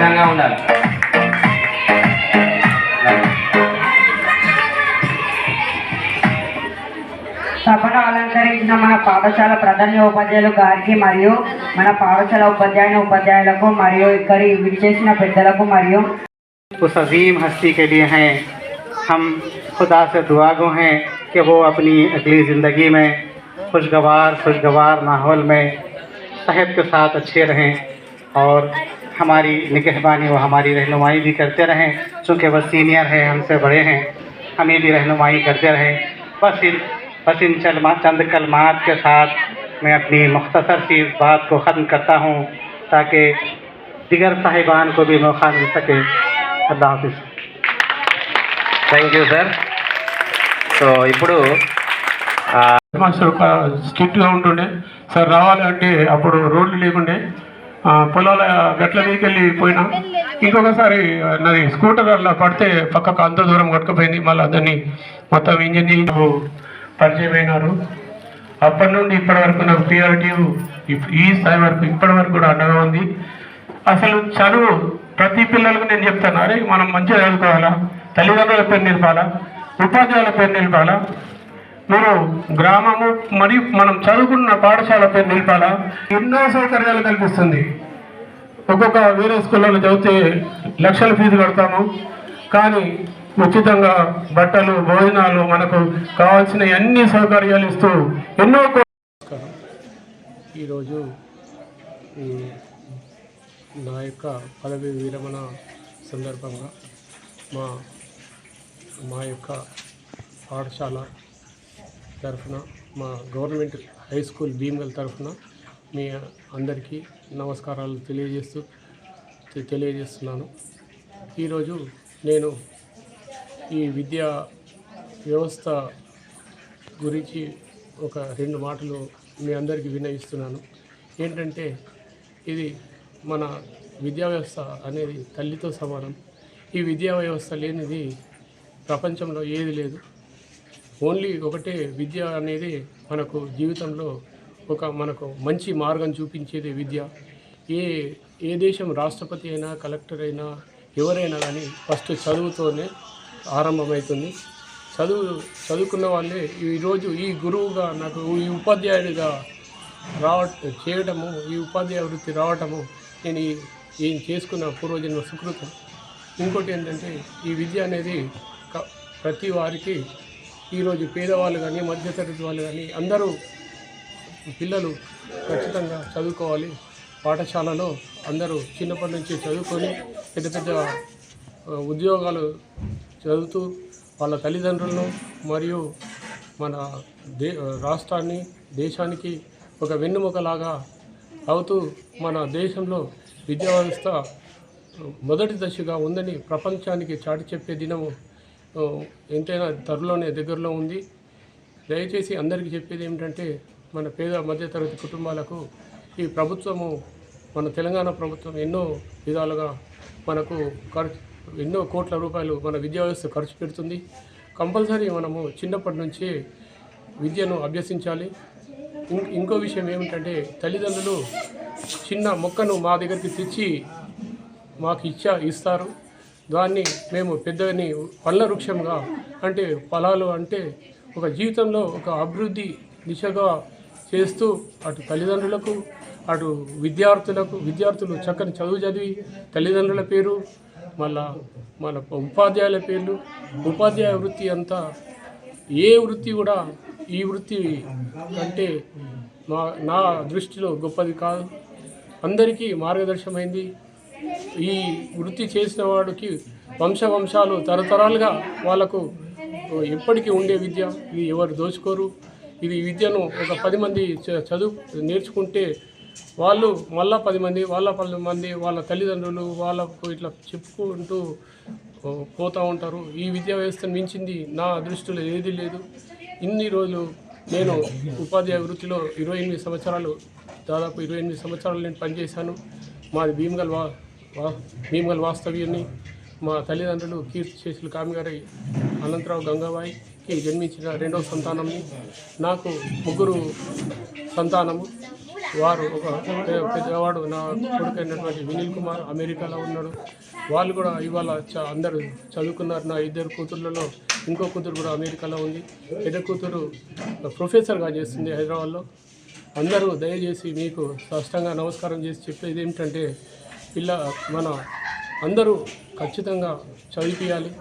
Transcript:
సిద్ధంగా ఉండాలి సభను అలంకరించిన మన పాఠశాల ప్రధాన ఉపాధ్యాయులు గారికి మరియు మన పాఠశాల ఉపాధ్యాయుని ఉపాధ్యాయులకు మరియు ఇక్కడి విచ్చేసిన పెద్దలకు మరియు उस अजीम हस्ती के लिए हैं हम खुदा से दुआ गो हैं कि वो अपनी अगली ज़िंदगी में खुशगवार खुशगवार माहौल में साहब के साथ अच्छे रहें और हमारी निगहबानी वो हमारी रहनुमाई भी करते रहें चूँकि वह सीनियर हैं हमसे बड़े हैं हमें भी रहनुमाई करते रहें बस इन बस इन चलमा चंद कलमात के साथ मैं अपनी मुख्तसर सी इस बात को ख़त्म करता हूँ ताकि दिगर साहिबान को भी मौका मिल सके अल्लाह हाफिज़ థ్యాంక్ యూ సార్ సో ఇప్పుడు మాస్టర్ ఒక స్ట్రిక్ట్గా ఉంటుండే సార్ రావాలంటే అప్పుడు రోడ్లు లేకుండే ఆ, పొలాల గట్ల మీదకి వెళ్ళి పోయినా ఇంకొకసారి నాది స్కూటర్ అలా పడితే పక్కకు అంత దూరం కొట్టుకుపోయింది. మళ్ళీ దాన్ని మొత్తం ఇంజనీరింగ్ పరిచయం అయినారు. అప్పటి నుండి ఇప్పటి వరకు నాకు పిఆర్టీ ఈ స్థాయి వరకు ఇప్పటి వరకు కూడా అండగా ఉంది. అసలు చదువు ప్రతి పిల్లలకు నేను చెప్తాను. అరే మనం మంచిగా చదువుకోవాలా? తల్లిదండ్రుల పేరు నిలపాలా? ఉపాధ్యాయుల పేరు నిలపాలా? మీరు గ్రామము మరియు మనం చదువుకున్న పాఠశాల పేరు నిలపాలా. ఎన్నో సౌకర్యాలు కల్పిస్తుంది. ఒక్కొక్క వేరే స్కూళ్ళలో చదివితే లక్షల ఫీజు కడతాము. కానీ ఉచితంగా బట్టలు భోజనాలు మనకు కావాల్సిన అన్ని సౌకర్యాలు ఇస్తూ ఎన్నో ఈరోజు ఈ నా యొక్క పదవి విరమణ సందర్భంగా మా మా యొక్క పాఠశాల తరఫున మా గవర్నమెంట్ హై స్కూల్ భీమ్గల్ తరఫున మీ అందరికీ నమస్కారాలు తెలియజేస్తూ తెలియజేస్తున్నాను. ఈరోజు నేను ఈ విద్యా వ్యవస్థ గురించి ఒక రెండు మాటలు మీ అందరికీ వినయిస్తున్నాను. ఏంటంటే ఇది మన విద్యా వ్యవస్థ అనేది తల్లితో సమానం. ఈ విద్యా వ్యవస్థ లేనిది ప్రపంచంలో ఏది లేదు. ఓన్లీ ఒకటే విద్య అనేది మనకు జీవితంలో ఒక మనకు మంచి మార్గం చూపించేది విద్య. ఏ ఏ దేశం రాష్ట్రపతి అయినా కలెక్టర్ అయినా ఎవరైనా కానీ ఫస్ట్ చదువుతోనే ఆరంభమవుతుంది చదువు చదువుకున్న వాళ్ళే ఈరోజు ఈ గురువుగా నాకు ఈ ఉపాధ్యాయుడిగా రావ చేయడము ఈ ఉపాధ్యాయ వృత్తి రావటము నేను ఈ చేసుకున్న పూర్వజన్మ సుకృతం. ఇంకోటి ఏంటంటే ఈ విద్య అనేది ప్రతి వారికి ఈరోజు పేదవాళ్ళు కానీ మధ్యతరగతి వాళ్ళు కానీ అందరూ పిల్లలు ఖచ్చితంగా చదువుకోవాలి. పాఠశాలలో అందరూ చిన్నప్పటి నుంచి చదువుకొని పెద్ద పెద్ద ఉద్యోగాలు చదువుతూ వాళ్ళ తల్లిదండ్రులను మరియు మన దే రాష్ట్రాన్ని దేశానికి ఒక వెన్నుముకలాగా అవుతూ మన దేశంలో విద్యా వ్యవస్థ మొదటి దశగా ఉందని ప్రపంచానికి చాటి చెప్పే దినము ఎంతైనా త్వరలోనే దగ్గరలో ఉంది. దయచేసి అందరికీ చెప్పేది ఏమిటంటే మన పేద మధ్యతరగతి కుటుంబాలకు ఈ ప్రభుత్వము మన తెలంగాణ ప్రభుత్వం ఎన్నో విధాలుగా మనకు ఖర్చు ఎన్నో కోట్ల రూపాయలు మన విద్యా వ్యవస్థ ఖర్చు పెడుతుంది. కంపల్సరీ మనము చిన్నప్పటి నుంచి విద్యను అభ్యసించాలి. ఇం- ఇంకో విషయం ఏమిటంటే తల్లిదండ్రులు చిన్న మొక్కను మా దగ్గరికి తెచ్చి మాకు ఇచ్చా ఇస్తారు. దాన్ని మేము పెద్దని పళ్ళ వృక్షంగా అంటే ఫలాలు అంటే ఒక జీవితంలో ఒక అభివృద్ధి దిశగా చేస్తూ అటు తల్లిదండ్రులకు అటు విద్యార్థులకు విద్యార్థులు చక్కని చదువు చదివి తల్లిదండ్రుల పేరు మళ్ళా మన ఉపాధ్యాయుల పేర్లు ఉపాధ్యాయ వృత్తి అంతా ఏ వృత్తి కూడా ఈ వృత్తి కంటే మా నా దృష్టిలో గొప్పది కాదు. అందరికీ మార్గదర్శనమైంది. ఈ వృత్తి చేసిన వాడికి వంశ వంశాలు తరతరాలుగా వాళ్ళకు ఎప్పటికీ ఉండే విద్య. ఇది ఎవరు దోచుకోరు. ఇది విద్యను ఒక పది మంది చ- చదువు నేర్చుకుంటే వాళ్ళు మళ్ళా పది మంది వాళ్ళ పది మంది వాళ్ళ తల్లిదండ్రులు వాళ్ళకు ఇట్లా చెప్పుకుంటూ పోతూ ఉంటారు. ఈ విద్యా వ్యవస్థను మించింది నా దృష్టిలో ఏది లేదు. ఇన్ని రోజులు నేను ఉపాధ్యాయ వృత్తిలో ఇరవై ఎనిమిది సంవత్సరాలు దాదాపు ఇరవై ఎనిమిది సంవత్సరాలు నేను పనిచేశాను. మాది భీమగల్ వా- భీమగల్ వాస్తవ్యుని మా తల్లిదండ్రులు కీర్తి చేసిన కామిగారి అనంతరావు గంగాబాయికి జన్మించిన రెండవ సంతానంని. నాకు ముగ్గురు సంతానము. వారు ఒక పెద్దవాడు నా కొడుకైనటువంటి వినీల్ కుమార్ అమెరికాలో ఉన్నాడు. వాళ్ళు కూడా ఇవాళ చ అందరూ చదువుకున్నారు. నా ఇద్దరు కూతుర్లలో ఇంకో కూతురు కూడా అమెరికాలో ఉంది. పెద్ద కూతురు ప్రొఫెసర్గా చేస్తుంది హైదరాబాద్లో. అందరూ దయచేసి మీకు స్పష్టంగా నమస్కారం చేసి చెప్పేది ఏమిటంటే పిల్ల మన అందరూ ఖచ్చితంగా చదివిపియాలి